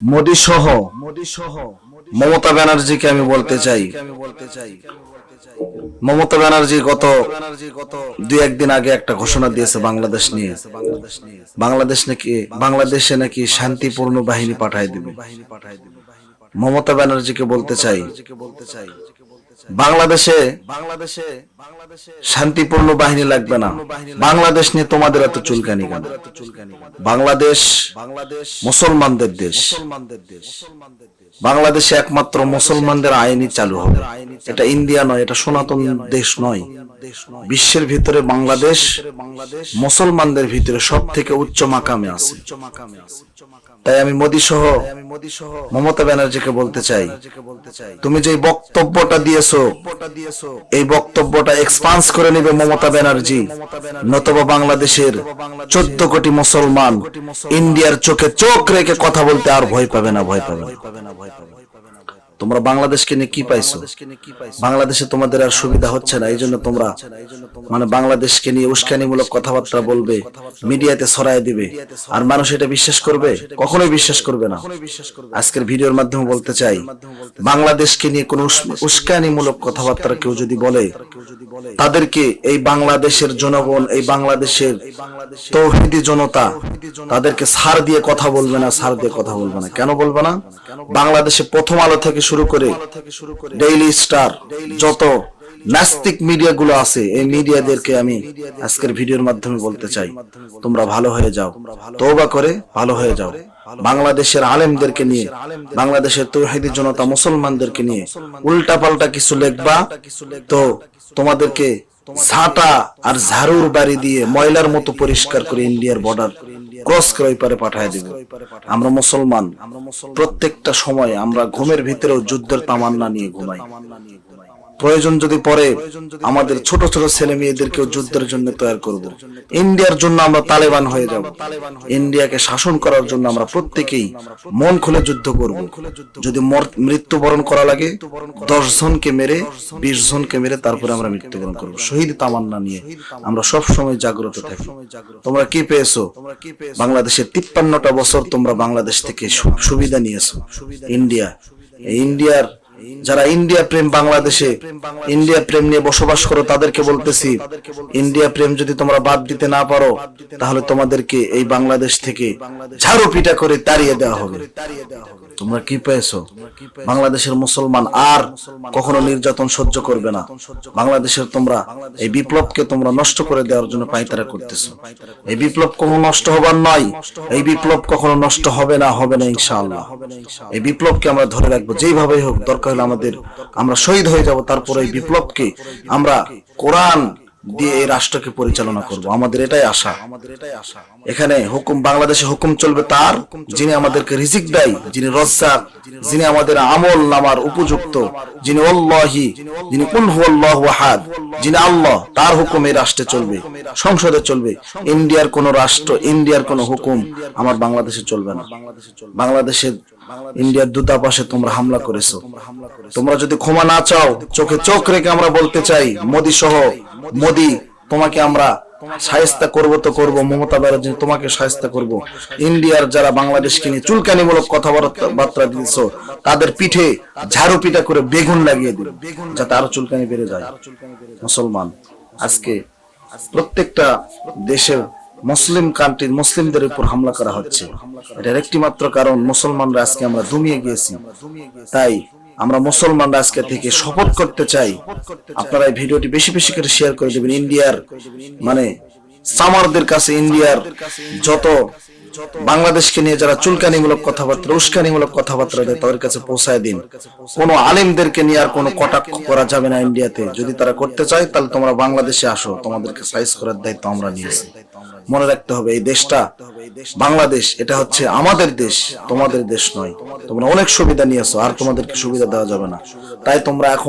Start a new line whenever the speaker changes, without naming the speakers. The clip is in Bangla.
মোদী সহ মোদি সহ মমতা ব্যানার্জিকে আমি বলতে চাই। আমি বলতে চাই। মমতা ব্যানার্জি গত দুই একদিন আগে একটা ঘোষণা দিয়েছে বাংলাদেশ নিয়ে। বাংলাদেশ নাকি বাংলাদেশে নাকি শান্তিপূর্ণ বাহিনী পাঠায় দিবে। মমতা ব্যানার্জিকে বলতে চাই। বাংলাদেশে বাংলাদেশে বাংলাদেশে শান্তিপূর্ণ বাহিনী লাগবে না। বাংলাদেশ নিয়ে তোমাদের এত চুলকানি কেন? বাংলাদেশ বাংলাদেশ মুসলমানদের দেশ। বাংলাদেশে একমাত্র মুসলমানদের আইনই চালু হবে। এটা ইন্ডিয়া নয় এটা সনাতন দেশ নয়। বিশ্বের ভিতরে বাংলাদেশ মুসলমানদের ভিতরে সব থেকে উচ্চ মাকামে আছে। তাই আমি মোদী সহ মমতা ব্যানার্জিকে বলতে চাই। তুমি যে বক্তব্যটা দিয়েছ এই বক্তব্যটা এক্সপান্স করে নেবে মমতা ব্যানার্জি নতবা বাংলাদেশের চোদ্দ কোটি মুসলমান ইন্ডিয়ার চোখে চোখ রেখে কথা বলতে আর ভয় পাবে না ভয় পাবে না। তোমরা বাংলাদেশকে নিয়ে কি পাইছো? বাংলাদেশে তোমাদের আর সুবিধা হচ্ছে না এই জন্য তোমরা মানে বাংলাদেশকে নিয়ে উস্কানিমূলক কথাবার্তা বলবে, মিডিয়াতে ছড়ায় দিবে, আর মানুষ এটা বিশ্বাস করবে? কখনোই বিশ্বাস করবে না। আজকের ভিডিওর মাধ্যমে বলতে চাই, বাংলাদেশকে নিয়ে কোনো উস্কানিমূলক কথাবার্তা কেউ যদি বলে, তাদেরকে এই বাংলাদেশের জনগণ, এই বাংলাদেশের তৌহিদি জনতা, তাদেরকে সার দিয়ে কথা বলবে না, সার দিয়ে কথা বলবে না। কেন বলবে না? বাংলাদেশে প্রথম আলো থেকে শুরু করে ডেইলি স্টার যত নাস্তিক মিডিয়া গুলো আছে এই মিডিয়াদেরকে আমি আজকের ভিডিওর মাধ্যমে বলতে চাই তোমরা ভালো হয়ে যাও তৌবা করে ভালো হয়ে যাও। বাংলাদেশের আলেমদেরকে নিয়ে বাংলাদেশের তৌহিদি জনতা মুসলমানদেরকে নিয়ে উল্টা পাল্টা কিছু লেখবা তো তোমাদেরকে ঝাঁটা আর ঝাড়ুর বাড়ি দিয়ে ময়লার মতো পরিষ্কার করে ইন্ডিয়ার বর্ডার ক্রস করে ওই পারে পাঠায় দিব। আমরা মুসলমান। প্রত্যেকটা সময় আমরা ঘুমের ভিতরেও যুদ্ধের তামান্না নিয়ে ঘুমাই। প্রয়োজন যদি পরে আমাদের ছোট ছোট ছেলে মেয়েদেরকেও যুদ্ধের জন্য তৈরি করব। ইন্ডিয়ার জন্য আমরা তালেবান হয়ে যাব। ইন্ডিয়াকে শাসন করার জন্য আমরা প্রত্যেকেই মন খুলে যুদ্ধ করব। যদি মৃত্যুবরণ করা লাগে, দশ জনকে মেরে, বিশ জনকে মেরে তারপরে আমরা মৃত্যুবরণ করব। শহীদ তামান্না নিয়ে আমরা সব সময় জাগ্রত থাকি। তোমরা কি পেয়েছ? বাংলাদেশের তিপ্পান্নটা বছর তোমরা বাংলাদেশ থেকে সুবিধা নিয়েছো। ইন্ডিয়া ইন্ডিয়ার যারা ইন্ডিয়া প্রেম বাংলাদেশে ইন্ডিয়া প্রেম নিয়ে বসবাস করো, তাদেরকে বলতেছি, ইন্ডিয়া প্রেম যদি তোমরা বাদ দিতে না পারো, তাহলে তোমাদেরকে এই বাংলাদেশ থেকে ঝাড়ু পিটা করে তাড়িয়ে দেওয়া হবে। তোমরা কি পেয়েছ? বাংলাদেশের মুসলমান আর কখনো নির্যাতন সহ্য করবে না। বাংলাদেশের তোমরা এই বিপ্লবকে তোমরা নষ্ট করে দেওয়ার জন্য পাইতারা করতেছো। এই বিপ্লব কখনো নষ্ট হবার নয়, এই বিপ্লব কখনো নষ্ট হবে না হবে না ইনশাআল্লাহ। এই বিপ্লবকে আমরা ধরে রাখব, যেইভাবেই হোক, দরকার হলে আমাদের আমরা শহীদ হয়ে যাব, তারপরে এই বিপ্লবকে আমরা কোরআন দিয়ে এই রাষ্ট্রকে পরিচালনা করব। আমাদের এটাই আশা। আমাদের এটাই আশা এখানে হুকুম, বাংলাদেশে হুকুম চলবে তার, যিনি আমাদেরকে রিজিক দেয়, যিনি রজ্জাক, যিনি আমাদের আমল নামার উপযুক্ত, যিনি অল্লাহি যিনি কুল হুয়াল্লাহু আহাদ, যিনি আল্লাহ, তার হুকুম এই রাষ্ট্রে চলবে, সংসদে চলবে। ইন্ডিয়ার কোন রাষ্ট্র, ইন্ডিয়ার কোন হুকুম আমার বাংলাদেশে চলবে না। বাংলাদেশের ইন্ডিয়ার দূতাবাসে তোমরা হামলা করেছ। তোমরা যদি ক্ষমা না চাও, চোখে চোখ রেখে আমরা বলতে চাই, মোদী সহ, মোদী, তোমাকে আমরা সাহেস্তা করব তো করব, মমতা ব্যানার্জি তোমাকে সাহেস্তা করব। ইন্ডিয়ার যারা বাংলাদেশকে নিয়ে চুলকানিমূলক কথাবার্তা দিয়েছ, তাদের পিঠে ঝাড়ু পিটা করে বেগুন লাগিয়ে দিল যাতে আরও চুলকানি বেড়ে যায়। মুসলমান, আজকে প্রত্যেকটা দেশের মুসলিম কান্ট্রির মুসলিমদের উপর হামলা করা হচ্ছে। এটার একটি মাত্র কারণ মুসলমানরা আজকে আমরা দমিয়ে গিয়েছি। তাই আমরা মুসলমানরা আজকে থেকে শপথ করতে চাই। আপনারা এই ভিডিওটি বেশি বেশি করে শেয়ার করে দেবেন। ইন্ডিয়ার মানে সামারদের কাছে ইন্ডিয়ার যত বাংলাদেশকে নিয়ে যারা চুলকানিমূলক কথাবার্তা, উস্কানিমূলক কথাবার্তা দেয় তাদের কাছে পৌঁছায় দিন। কোনো আলিমদেরকে নিয়ে আর কোনো কটাক্ষ করা যাবে না ইন্ডিয়াতে। যদি তারা করতে চায়, তাহলে তোমরা বাংলাদেশে আসো। তোমাদেরকে সাইজ করার দায়িত্ব আমরা নিয়েছি। মনে রাখতে হবে এই দেশটা বাংলাদেশ এটা হচ্ছে আমাদের দেশ তোমাদের দেশ নয়। তোমরা অনেক সুবিধা নিয়েছো আর তোমাদেরকে সুবিধা দেওয়া যাবে না। তাই তোমরা এখন